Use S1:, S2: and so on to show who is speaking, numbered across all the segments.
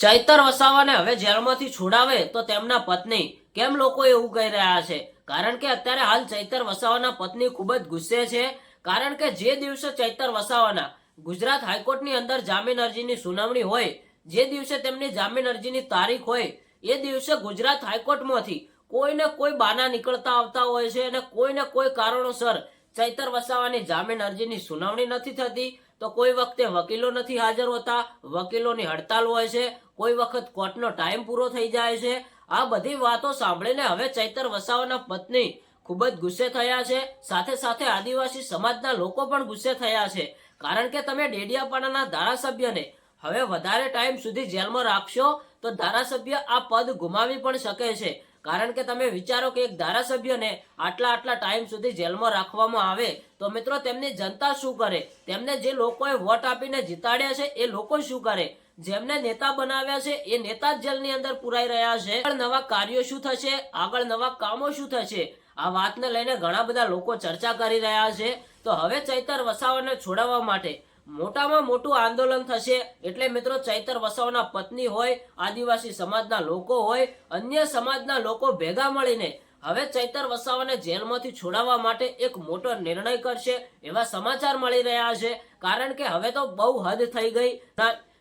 S1: ચૈતર વસાવાને હવે જેલમાંથી છોડાવે તો તેમના પત્ની. કેમ લોકો એવું કહી રહ્યા છે? કારણ કે અત્યારે હાલ ચૈતર વસાવાના પત્ની ખૂબ જ ગુસ્સે છે. કારણ કે જે દિવસે ચૈતર વસાવાના ગુજરાત હાઈકોર્ટની અંદર જામીન અરજીની સુનાવણી હોય, જે દિવસે તેમની જામીન અરજીની તારીખ હોય, એ દિવસે ગુજરાત હાઈકોર્ટમાંથી કોઈને કોઈ બાના નીકળતા આવતા હોય છે અને કોઈને કોઈ કારણોસર ચૈતર વસાવાની જામીન અરજીની સુનાવણી નથી થતી. તો કોઈ વખતે વકીલો નથી હાજર હોતા, વકીલોની હડતાલ હોય છે, કોઈ વખત કોર્ટનો ટાઈમ પૂરો થઈ જાય છે. આ બધી વાતો સાંભળીને હવે ચૈતર વસાવાના પત્ની ખૂબ જ ગુસ્સે થયા છે. સાથે સાથે આદિવાસી સમાજના લોકો પણ ગુસ્સે થયા છે. કારણ કે તમે ડેડિયાપાડાના ધારાસભ્યને હવે વધારે ટાઈમ સુધી જેલમાં રાખશો, તો ધારાસભ્ય આ પદ ગુમાવી પણ શકે છે. કારણ કે તમે વિચારો કે એક ધારાસભ્યને આટલા આટલા ટાઈમ સુધી જેલમાં રાખવામાં આવે, તો મિત્રો તેમની જનતા શું કરે? તેમને જે લોકોએ વોટ આપીને જીતાડ્યા છે, એ લોકો શું કરે? જેમને નેતા બનાવ્યા છે, એ નેતા જ જેલની અંદર પુરાઈ રહ્યા છે. આગળ નવા કાર્યો શું થશે? આગળ નવા કામો શું થશે? આ વાતને લઈને ઘણા બધા લોકો ચર્ચા કરી રહ્યા છે. તો હવે ચૈતર વસાવાને છોડાવવા માટે મોટામાં મોટું આંદોલન થશે. એટલે મિત્રો, ચૈતર વસાવના પત્ની હોય, આદિવાસી સમાજના લોકો હોય, અન્ય સમાજના લોકો ભેગા મળીને હવે ચૈતર વસાવાને જેલમાંથી છોડાવવા માટે એક મોટો નિર્ણય કરશે એવા સમાચાર મળી રહ્યા છે. કારણ કે હવે તો બહુ હદ થઈ ગઈ.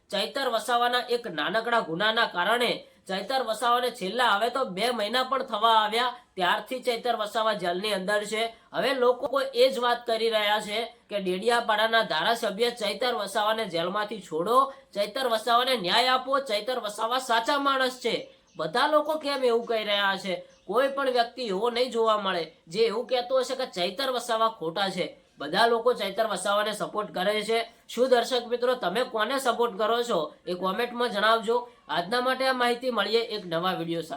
S1: ચૈતર વસાવાના એક નાનકડા ગુનાના કારણે ચૈતર વસાવાને છેલ્લા હવે તો બે મહિના પણ થવા આવ્યા. ત્યારથી ચૈતર વસાવા જેલની અંદર છે. હવે લોકો એ જ વાત કરી રહ્યા છે કે ડેડિયાપાડાના ધારાસભ્ય ચૈતર વસાવાને જેલમાંથી છોડો. ચૈતર વસાવાને ન્યાય આપો. ચૈતર વસાવા સાચા માણસ છે. બધા લોકો કેમ એવું કહી રહ્યા છે? કોઈ પણ વ્યક્તિ એવો નહીં જોવા મળે. જે એવું કહેતો હશે કે ચૈતર વસાવા ખોટા છે. બધા લોકો ચૈતર વસાવાને સપોર્ટ કરે છે. શું દર્શક મિત્રો, તમે કોને સપોર્ટ કરો છો એ કોમેન્ટમાં જણાવજો. આજના માટે આ માહિતી મળીએ એક નવા વીડિયો સાથે.